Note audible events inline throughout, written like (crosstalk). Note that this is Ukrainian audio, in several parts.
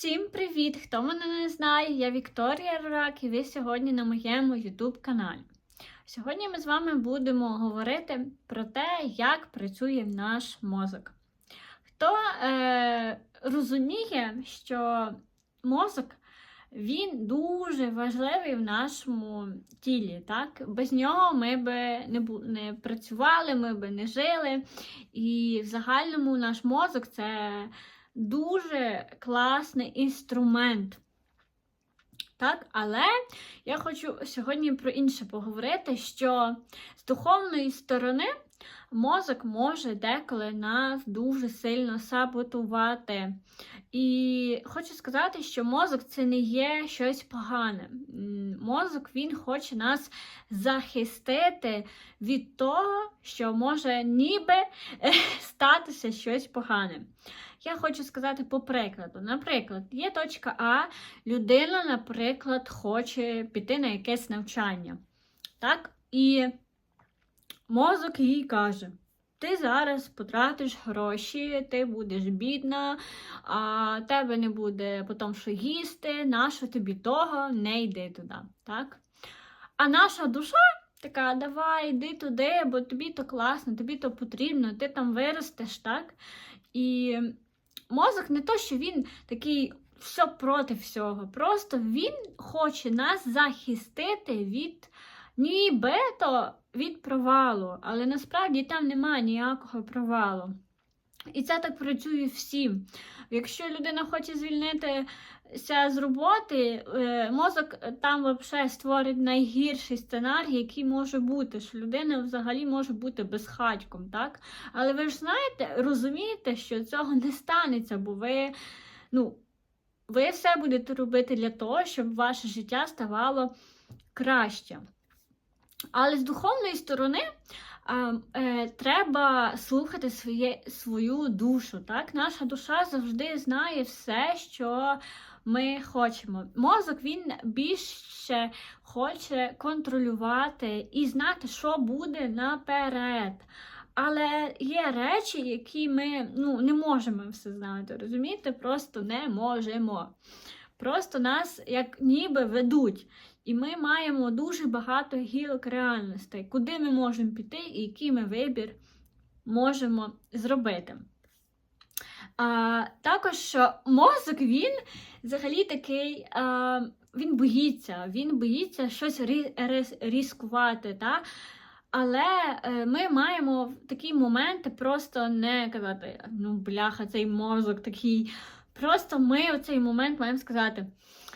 Всім привіт! Хто мене не знає, я Вікторія Рурак і ви сьогодні на моєму YouTube каналі. Сьогодні ми з вами будемо говорити про те, як працює наш мозок. Хто е, розуміє, що мозок він дуже важливий в нашому тілі. Так? Без нього ми би не, не працювали, ми би не жили. І в загальному наш мозок це дуже класний інструмент. Так, але я хочу сьогодні про інше поговорити, що з духовної сторони мозок може деколи нас дуже сильно саботувати. І хочу сказати, що мозок це не є щось погане. Мозок він хоче нас захистити від того, що може ніби е, (laughs) статися щось погане. Я хочу сказати по прикладу. Наприклад, є точка А, людина, наприклад, хоче піти на якесь навчання. Так? І мозок їй каже: ти зараз потратиш гроші, ти будеш бідна, а тебе не буде потім що їсти, нащо тобі того, не йди туди. Так? А наша душа така, давай, йди туди, бо тобі то класно, тобі то потрібно, ти там виростеш, так? І мозок не то, що він такий все проти всього. Просто він хоче нас захистити від нібито від провалу, але насправді там немає ніякого провалу. І це так працює всім. Якщо людина хоче звільнитися з роботи, е, мозок там взагалі створить найгірший сценарій, який може бути, що людина взагалі може бути безхатьком, так? Але ви ж знаєте, розумієте, що цього не станеться, бо ви, ну, ви все будете робити для того, щоб ваше життя ставало краще. Але з духовної сторони а, е, треба слухати своє, свою душу. Так? Наша душа завжди знає все, що ми хочемо. Мозок він більше хоче контролювати і знати, що буде наперед. Але є речі, які ми ну, не можемо все знати. Розумієте? Просто не можемо. Просто нас як ніби ведуть. І ми маємо дуже багато гілок реальностей, куди ми можемо піти і який ми вибір можемо зробити. А, також мозок він взагалі такий, а, він боїться, він боїться щось рі, рис- Та? Але е, ми маємо в такі моменти просто не казати, ну, бляха, цей мозок такий. Просто ми в цей момент маємо сказати.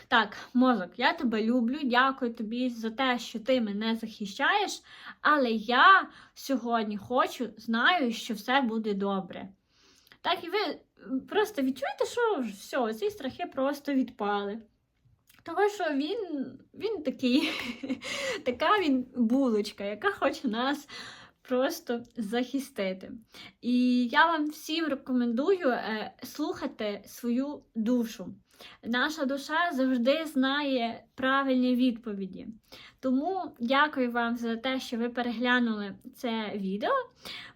Так, мозок, я тебе люблю, дякую тобі за те, що ти мене захищаєш, але я сьогодні хочу, знаю, що все буде добре. Так, і ви просто відчуєте, що все, ці страхи просто відпали. Того, що він, він такий, (laughs) така він булочка, яка хоче нас просто захистити. І я вам всім рекомендую е, слухати свою душу. Наша душа завжди знає правильні відповіді. Тому дякую вам за те, що ви переглянули це відео.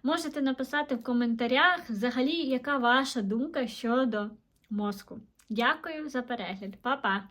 Можете написати в коментарях, взагалі, яка ваша думка щодо мозку. Дякую за перегляд, Па-па!